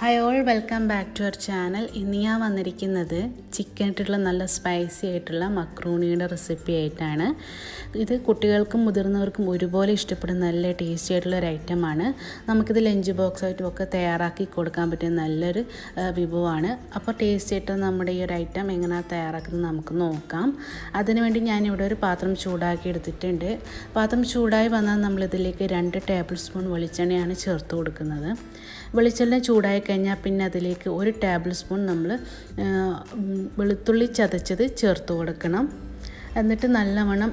Hi all welcome back to our channel ഇന്ന് ഞാൻ വന്നിരിക്കുന്നത് ചിക്കൻ ഇട്ടിട്ടുള്ള നല്ല സ്പൈസി ആയിട്ടുള്ള മക്രൂണിയുടെ റെസിപ്പി ആയിട്ടാണ്. ഇത് കുട്ടികൾക്കും മുതിർന്നവർക്കും ഒരുപോലെ ഇഷ്ടപ്പെടുന്ന നല്ല ടേസ്റ്റി ആയിട്ടുള്ള ഒരു ഐറ്റമാണ് നമുക്കിത് ലഞ്ച് ബോക്സ് ആയിട്ടും ഒക്കെ തയ്യാറാക്കി കൊടുക്കാൻ പറ്റിയ നല്ലൊരു വിഭവമാണ്. അപ്പോൾ ടേസ്റ്റി ആയിട്ട് നമ്മുടെ ഈ ഒരു ഐറ്റം എങ്ങനെയാണ് തയ്യാറാക്കുന്നത് നമുക്ക് നോക്കാം. അതിനുവേണ്ടി ഞാനിവിടെ ഒരു പാത്രം ചൂടാക്കി എടുത്തിട്ടുണ്ട്. പാത്രം ചൂടായി വന്നാൽ നമ്മളിതിലേക്ക് രണ്ട് ടേബിൾ സ്പൂൺ വെളിച്ചെണ്ണയാണ് ചേർത്ത് കൊടുക്കുന്നത്. വെളിച്ചെണ്ണ ചൂടായി കഴിഞ്ഞാൽ പിന്നെ അതിലേക്ക് ഒരു ടേബിൾ സ്പൂൺ നമ്മൾ വെളുത്തുള്ളി ചതച്ചത് ചേർത്ത് കൊടുക്കണം. എന്നിട്ട് നല്ലവണ്ണം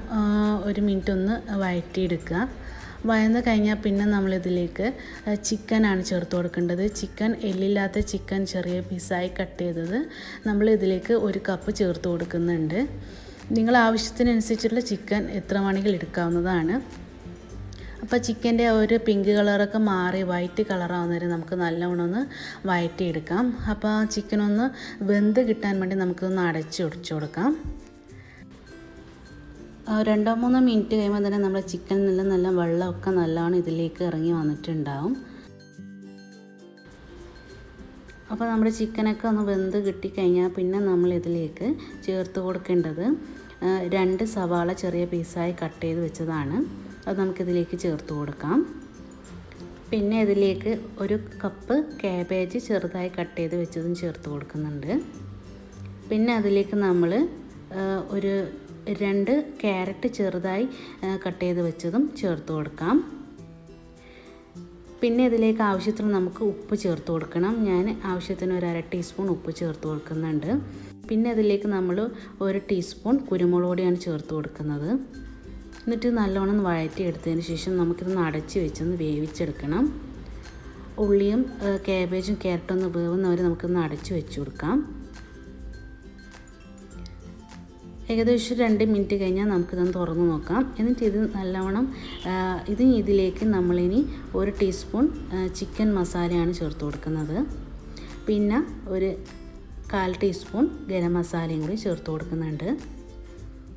ഒരു മിനിറ്റ് ഒന്ന് വഴറ്റിയെടുക്കുക വയന്ന് കഴിഞ്ഞാൽ പിന്നെ നമ്മളിതിലേക്ക് ചിക്കനാണ് ചേർത്ത് കൊടുക്കേണ്ടത്. ചിക്കൻ എല്ലില്ലാത്ത ചിക്കൻ ചെറിയ പീസായി കട്ട് ചെയ്തത്. നമ്മൾ ഇതിലേക്ക് ഒരു കപ്പ് ചേർത്ത് കൊടുക്കുന്നുണ്ട്. നിങ്ങൾ ആവശ്യത്തിനനുസരിച്ചുള്ള ചിക്കൻ എത്ര വേണമെങ്കിലും എടുക്കാവുന്നതാണ്. അപ്പോൾ ചിക്കന്റെ ഒരു പിങ്ക് കളറൊക്കെ മാറി വൈറ്റ് കളറാവുന്നവരെ നമുക്ക് നല്ലവണ്ണം ഒന്ന് വഴറ്റിയെടുക്കാം അപ്പോൾ ആ ചിക്കനൊന്ന് വെന്ത് കിട്ടാൻ വേണ്ടി നമുക്കൊന്ന് അടച്ച് ഒടിച്ചു കൊടുക്കാം. രണ്ടോ മൂന്നോ മിനിറ്റ് കഴിയുമ്പോൾ തന്നെ നമ്മുടെ ചിക്കൻ നല്ല നല്ല വെള്ളമൊക്കെ നല്ലവണ്ണം ഇതിലേക്ക് ഇറങ്ങി വന്നിട്ടുണ്ടാവും. അപ്പോൾ നമ്മുടെ ചിക്കനൊക്കെ ഒന്ന് വെന്ത് കിട്ടിക്കഴിഞ്ഞാൽ പിന്നെ നമ്മൾ ഇതിലേക്ക് ചേർത്ത് കൊടുക്കേണ്ടത് രണ്ട് സവാള ചെറിയ പീസായി കട്ട് ചെയ്ത് വെച്ചതാണ്. അത് നമുക്കിതിലേക്ക് ചേർത്ത് കൊടുക്കാം. പിന്നെ ഇതിലേക്ക് ഒരു കപ്പ് കാബേജ് ചെറുതായി കട്ട് ചെയ്ത് വെച്ചതും ചേർത്ത് കൊടുക്കുന്നുണ്ട്. പിന്നെ അതിലേക്ക് നമ്മൾ ഒരു രണ്ട് ക്യാരറ്റ് ചെറുതായി കട്ട് ചെയ്ത് വെച്ചതും ചേർത്ത് കൊടുക്കാം. പിന്നെ ഇതിലേക്ക് ആവശ്യത്തിന് നമുക്ക് ഉപ്പ് ചേർത്ത് കൊടുക്കണം. ഞാൻ ആവശ്യത്തിന് ഒരു അര ടീസ്പൂൺ ഉപ്പ് ചേർത്ത് കൊടുക്കുന്നുണ്ട്. പിന്നെ അതിലേക്ക് നമ്മൾ ഒരു ടീസ്പൂൺ കുരുമുളക് പൊടിയാണ് ചേർത്ത് കൊടുക്കുന്നത്. എന്നിട്ട് നല്ലോണം വഴറ്റി എടുത്തതിന് ശേഷം നമുക്കിത് അടച്ച് വെച്ചൊന്ന് വേവിച്ചെടുക്കണം. ഉള്ളിയും കാബേജും ക്യാരറ്റും ഒന്ന് വേവുന്നവരെ നമുക്കൊന്ന് അടച്ച് വെച്ച് കൊടുക്കാം. ഏകദേശം രണ്ട് മിനിറ്റ് കഴിഞ്ഞാൽ നമുക്കിതൊന്ന് തുറന്ന് നോക്കാം. എന്നിട്ട് ഇത് നല്ലവണ്ണം ഇത് ഇതിലേക്ക് നമ്മളിനി ഒരു ടീസ്പൂൺ ചിക്കൻ മസാലയാണ് ചേർത്ത് കൊടുക്കുന്നത്. പിന്നെ ഒരു കാൽ ടീസ്പൂൺ ഗരം മസാലയും കൂടി ചേർത്ത് കൊടുക്കുന്നുണ്ട്.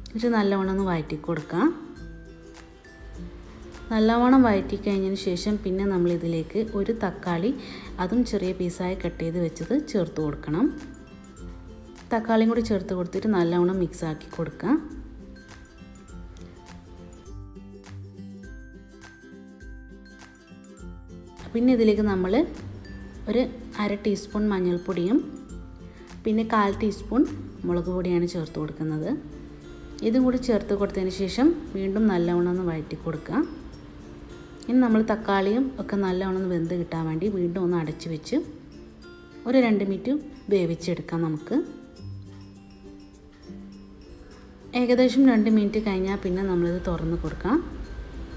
എന്നിട്ട് നല്ലവണ്ണം ഒന്ന് വഴറ്റി കൊടുക്കാം. നല്ലവണ്ണം വഴറ്റി കഴിഞ്ഞതിന് ശേഷം പിന്നെ നമ്മളിതിലേക്ക് ഒരു തക്കാളി അതും ചെറിയ പീസായി കട്ട് ചെയ്ത് വെച്ചത് ചേർത്ത് കൊടുക്കണം. തക്കാളിയും കൂടി ചേർത്ത് കൊടുത്തിട്ട് നല്ലവണ്ണം മിക്സ് ആക്കി കൊടുക്കുക പിന്നെ ഇതിലേക്ക് നമ്മൾ ഒരു അര ടീസ്പൂൺ മഞ്ഞൾപ്പൊടിയും പിന്നെ കാൽ ടീസ്പൂൺ മുളക് പൊടിയാണ് ചേർത്ത് കൊടുക്കുന്നത്. ഇതും കൂടി ചേർത്ത് കൊടുത്തതിന് ശേഷം വീണ്ടും നല്ലവണ്ണം ഒന്ന് വഴറ്റി കൊടുക്കുക ഇനി നമ്മൾ തക്കാളിയും ഒക്കെ നല്ലവണ്ണം വെന്ത് കിട്ടാൻ വേണ്ടി വീണ്ടും ഒന്ന് അടച്ച് വെച്ച് ഒരു രണ്ട് മിനിറ്റ് വേവിച്ചെടുക്കാം നമുക്ക്. ഏകദേശം രണ്ട് മിനിറ്റ് കഴിഞ്ഞാൽ പിന്നെ നമ്മളിത് തുറന്ന് കൊടുക്കാം.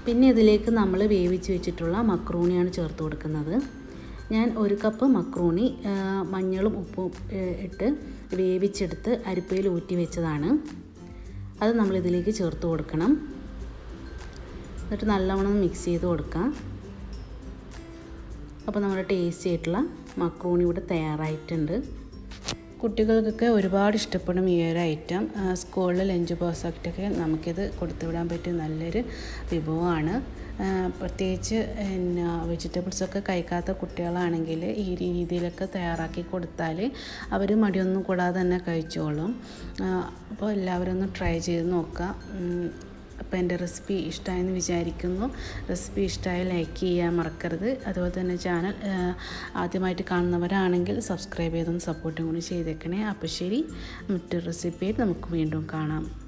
പിന്നെ ഇതിലേക്ക് നമ്മൾ വേവിച്ച് വെച്ചിട്ടുള്ള മക്രൂണിയാണ് ചേർത്ത് കൊടുക്കുന്നത്. ഞാൻ ഒരു കപ്പ് മക്രൂണി മഞ്ഞളും ഉപ്പും ഇട്ട് വേവിച്ചെടുത്ത് അരിപ്പയിൽ ഊറ്റി വെച്ചതാണ്. അത് നമ്മളിതിലേക്ക് ചേർത്ത് കൊടുക്കണം. എന്നിട്ട് നല്ലവണ്ണം മിക്സ് ചെയ്ത് കൊടുക്കാം. അപ്പോൾ നമ്മുടെ ടേസ്റ്റി ആയിട്ടുള്ള മക്രൂണി ഇവിടെ തയ്യാറായിട്ടുണ്ട്. കുട്ടികൾക്കൊക്കെ ഒരുപാട് ഇഷ്ടപ്പെടും ഈ ഒരു ഐറ്റം സ്കൂളിൽ ലഞ്ച് ബോക്സൊക്കെ നമുക്കിത് കൊടുത്തുവിടാൻ പറ്റിയ നല്ലൊരു വിഭവമാണ്. പ്രത്യേകിച്ച് പിന്നെ വെജിറ്റബിൾസൊക്കെ കഴിക്കാത്ത കുട്ടികളാണെങ്കിൽ ഈ രീതിയിലൊക്കെ തയ്യാറാക്കി കൊടുത്താൽ അവർ മടിയൊന്നും കൂടാതെ തന്നെ കഴിച്ചോളും. അപ്പോൾ എല്ലാവരും ഒന്ന് ട്രൈ ചെയ്ത് നോക്കാം. അപ്പോൾ എന്റെ റെസിപ്പി ഇഷ്ടമായെന്ന് വിചാരിക്കുന്നു. റെസിപ്പി ഇഷ്ടമായി ലൈക്ക് ചെയ്യാൻ മറക്കരുത്. അതുപോലെ തന്നെ ചാനൽ ആദ്യമായിട്ട് കാണുന്നവരാണെങ്കിൽ സബ്സ്ക്രൈബ് ചെയ്തൊന്ന് സപ്പോർട്ടും കൂടി ചെയ്തേക്കണേ. അപ്പോൾ ശരി മറ്റൊരു റെസിപ്പിയിൽ നമുക്ക് വീണ്ടും കാണാം.